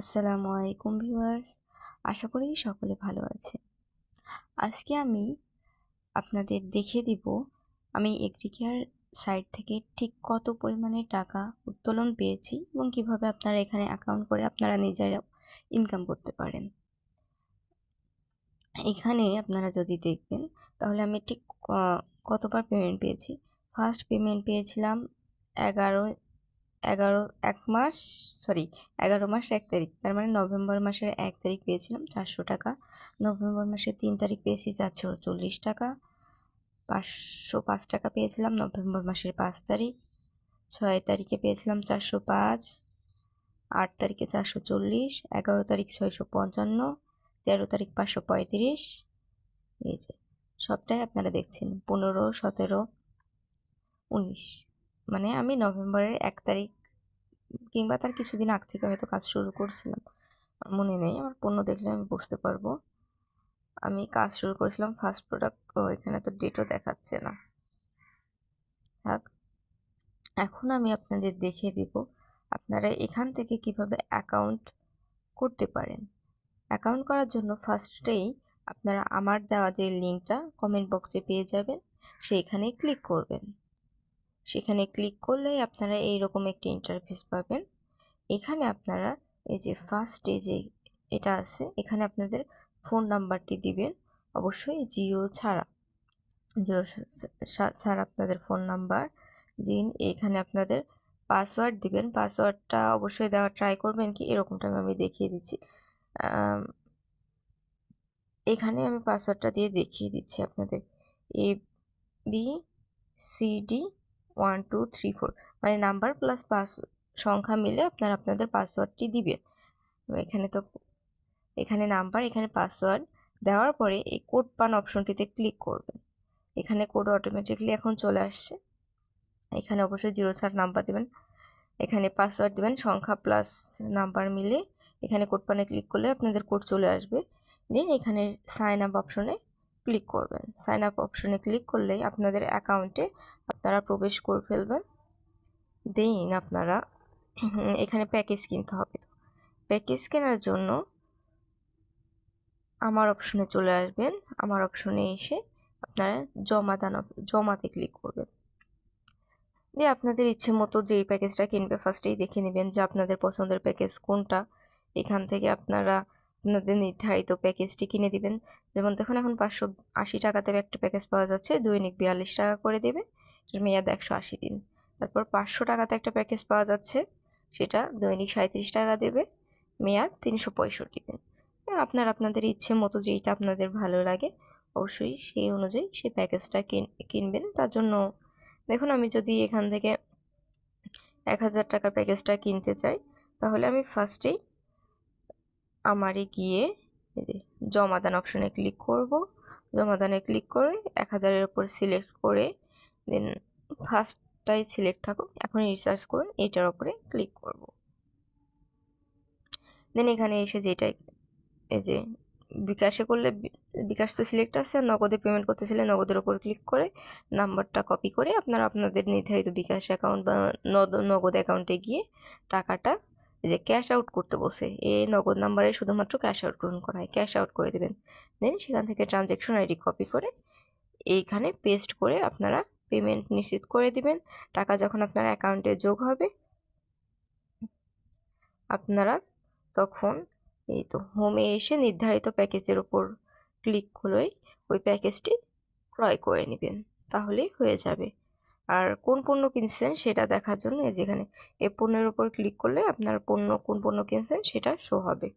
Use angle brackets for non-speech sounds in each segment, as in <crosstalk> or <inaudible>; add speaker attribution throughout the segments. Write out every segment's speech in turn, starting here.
Speaker 1: আসসালামু আলাইকুম ভিউয়ার্স। আশা করি সকলে ভালো আছে আজকে আমি আপনাদের দেখিয়ে দিব, আমি এগ্রিকেয়ার সাইট থেকে ঠিক কত পরিমাণে টাকা উত্তোলন পেয়েছি এবং কীভাবে আপনারা এখানে অ্যাকাউন্ট করে আপনারা নিজেরা ইনকাম করতে পারেন। এখানে আপনারা যদি দেখবেন, তাহলে আমি ঠিক কতবার পেমেন্ট পেয়েছি? ফার্স্ট পেমেন্ট পেয়েছিলাম এগারো এগারো, এক মাস সরি এগারো মাস, এক তারিখ। তার মানে নভেম্বর মাসের এক তারিখ পেয়েছিলাম, চারশো টাকা। নভেম্বর মাসের তিন তারিখ পেয়েছি চারশো চল্লিশ টাকা। পাঁচশো পাঁচ টাকা পেয়েছিলাম নভেম্বর মাসের পাঁচ তারিখ। ছয় তারিখে পেয়েছিলাম চারশো পাঁচ। আট তারিখে চারশো চল্লিশ। এগারো তারিখ ছয়শো পঞ্চান্ন। তেরো তারিখ পাঁচশো পঁয়ত্রিশ। এই যে, সবটাই আপনারা দেখছেন। পনেরো, সতেরো, উনিশ। মানে আমি নভেম্বরের এক তারিখ কিংবা তার কিছুদিন আগ থেকে হয়তো কাজ শুরু করছিলাম। মনে নেই, আমার পণ্য দেখলে আমি বুঝতে পারব। আমি কাজ শুরু করেছিলাম ফার্স্ট প্রোডাক্ট এখানে তো ডেটও দেখাচ্ছে না। থাক এখন আমি আপনাদের দেখিয়ে দিব আপনারা এখান থেকে কীভাবে অ্যাকাউন্ট করতে পারেন। অ্যাকাউন্ট করার জন্য ফার্স্টেই আপনারা আমার দেওয়া যে লিঙ্কটা কমেন্ট বক্সে পেয়ে যাবেন সেইখানে ক্লিক করবেন। সেখানে ক্লিক করলেই আপনারা এইরকম একটি ইন্টারফেস পাবেন। এখানে আপনারা এই যে ফার্স্টে যে এটা আছে, এখানে আপনাদের ফোন নাম্বারটি দিবেন। অবশ্যই জিরো ছাড়া জিরো ছাড়া আপনাদের ফোন নাম্বার দিন এখানে আপনাদের পাসওয়ার্ড দিবেন। পাসওয়ার্ডটা অবশ্যই দেওয়া ট্রাই করবেন কি এরকমটা আমি দেখিয়ে দিচ্ছি। এখানে আমি পাসওয়ার্ডটা দিয়ে দেখিয়ে দিচ্ছি আপনাদের। A B C D one, two, three, four. মানে নাম্বার প্লাস পাস, সংখ্যা মিলে আপনারা, আপনাদের পাসওয়ার্ডটি দিবেন এখানে তো, এখানে নাম্বার, এখানে পাসওয়ার্ড দেওয়ার পরে এই কোড পান অপশনটিতে ক্লিক করবেন। এখানে কোড অটোমেটিকলি এখন চলে আসছে। এখানে অবশ্যই জিরো চার নাম্বার দেবেন। এখানে পাসওয়ার্ড দেবেন, সংখ্যা প্লাস নাম্বার মিলে এখানে কোড পানে ক্লিক করলে আপনাদের কোড চলে আসবে। দেন এখানে সাইন আপ অপশনে ক্লিক করবেন। সাইন আপ অপশনে ক্লিক করলেই আপনাদের অ্যাকাউন্টে আপনারা প্রবেশ করে ফেলবেন। দেন আপনারা <clears throat> এখানে প্যাকেজ কিনতে হবে। প্যাকেজ কেনার জন্য আমার অপশনে চলে আসবেন। আমার অপশনে এসে আপনারা জমা দান জমাতে ক্লিক করবেন। দিয়ে আপনাদের ইচ্ছে মতো যেই প্যাকেজটা কিনবে ফার্স্টেই দেখে নেবেন যে আপনাদের পছন্দের প্যাকেজ কোনটা। এখান থেকে আপনারা আপনাদের নির্ধারিত প্যাকেজটি কিনে দিবেন। যেমন দেখুন, এখন পাঁচশো আশি টাকাতে একটা প্যাকেজ পাওয়া যাচ্ছে দৈনিক বিয়াল্লিশ টাকা করে দেবে। মেয়াদ একশো আশি দিন। তারপর পাঁচশো টাকাতে একটা প্যাকেজ পাওয়া যাচ্ছে, সেটা দৈনিক সাঁত্রিশ টাকা দেবে। মেয়াদ তিনশো পঁয়ষট্টি দিন। আপনার আপনাদের ইচ্ছে মতো যেইটা আপনাদের ভালো লাগে, অবশ্যই সেই অনুযায়ী সেই প্যাকেজটা কিনবেন। তার জন্য দেখুন, আমি যদি এখান থেকে এক হাজার টাকার প্যাকেজটা কিনতে চাই, তাহলে আমি ফার্স্টেই আমারে গিয়ে জমাদান অপশনে ক্লিক করব। জমাদানে ক্লিক করে এক হাজারের উপর সিলেক্ট করে দেন ফার্স্টটাই সিলেক্ট থাকুক, এখন রিসার্চ করুন এটার ওপরে ক্লিক করব। দেন এখানে এসে যেটাই এই যে বিকাশে করলে বিকাশ তো সিলেক্ট আছে, আর নগদে পেমেন্ট করতে চাইলে নগদের ওপর ক্লিক করে নাম্বারটা কপি করে আপনারা, আপনাদের নির্ধারিত বিকাশ অ্যাকাউন্ট বা নগদ অ্যাকাউন্টে গিয়ে টাকাটা যে ক্যাশ আউট করতে বসে এই নগদ নাম্বারে শুধুমাত্র ক্যাশ আউট গ্রহণ করা হয় ক্যাশ আউট করে দেবেন। দেন সেখান থেকে ট্রানজ্যাকশন আইডি কপি করে এইখানে পেস্ট করে আপনারা পেমেন্ট নিশ্চিত করে দিবেন। টাকা যখন আপনার অ্যাকাউন্টে যোগ হবে, আপনারা তখন এই তো হোমে এসে নির্ধারিত প্যাকেজের ওপর ক্লিক করলেই ওই প্যাকেজটি ক্রয় করে নেবেন। তাহলেই হয়ে যাবে। আর কোন পণ্য কিনছেন সেটা দেখার জন্য এই যেখানে এই পণ্যের ওপর ক্লিক করলে আপনার পণ্য, কোন পণ্য কিনছেন সেটা শো হবে।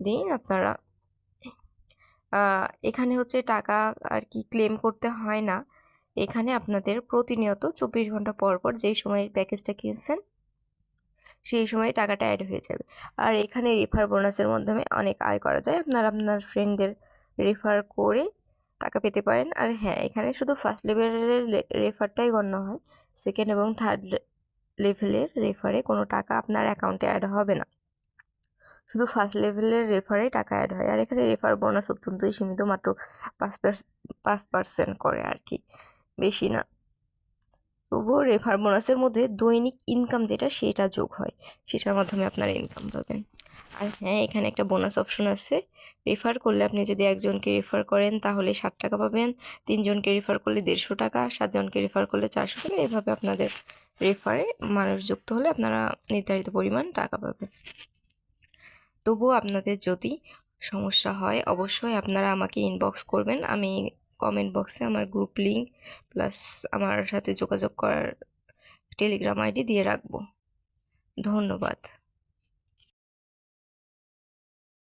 Speaker 1: দিন আপনারা এখানে হচ্ছে টাকা আর কি ক্লেম করতে হয় না, এখানে আপনাদের প্রতিনিয়ত চব্বিশ ঘণ্টা পর পর যেই সময় প্যাকেজটা কিনছেন, সেই সময় টাকাটা অ্যাড হয়ে যাবে। আর এখানে রেফার বোনাসের মাধ্যমে অনেক আয় করা যায়। আপনারা আপনার ফ্রেন্ডদের রেফার করে টাকা পেতে পারেন। আর হ্যাঁ এখানে শুধু ফার্স্ট লেভেলের রেফারটাই গণ্য হয়। সেকেন্ড এবং থার্ড লেভেলের রেফারে কোনো টাকা আপনার অ্যাকাউন্টে অ্যাড হবে না। শুধু ফার্স্ট লেভেলের রেফারে টাকা অ্যাড হয়। আর এখানে রেফার বোনাস অত্যন্তই সীমিত, মাত্র পাঁচ পাঁচ পার্সেন্ট করে আর কি। বেশি না। তবুও রেফার বোনাসের মধ্যে দৈনিক ইনকাম যেটা সেটা যোগ হয়। সেটার মাধ্যমে আপনারা ইনকাম পাবেন। আর হ্যাঁ এখানে একটা বোনাস অপশন আছে। রেফার করলে আপনি যদি একজনকে রেফার করেন, তাহলে ষাট টাকা পাবেন। তিনজনকে রেফার করলে দেড়শো টাকা, সাতজনকে রেফার করলে চারশো টাকা। এভাবে আপনাদের রেফারে মানুষ যুক্ত হলে আপনারা নির্ধারিত পরিমাণ টাকা পাবেন। তবুও আপনাদের যদি সমস্যা হয়, অবশ্যই আপনারা আমাকে ইনবক্স করবেন। আমি কমেন্ট বক্সে আমার গ্রুপ লিঙ্ক প্লাস আমার সাথে যোগাযোগ করার টেলিগ্রাম আইডি দিয়ে রাখব। ধন্যবাদ।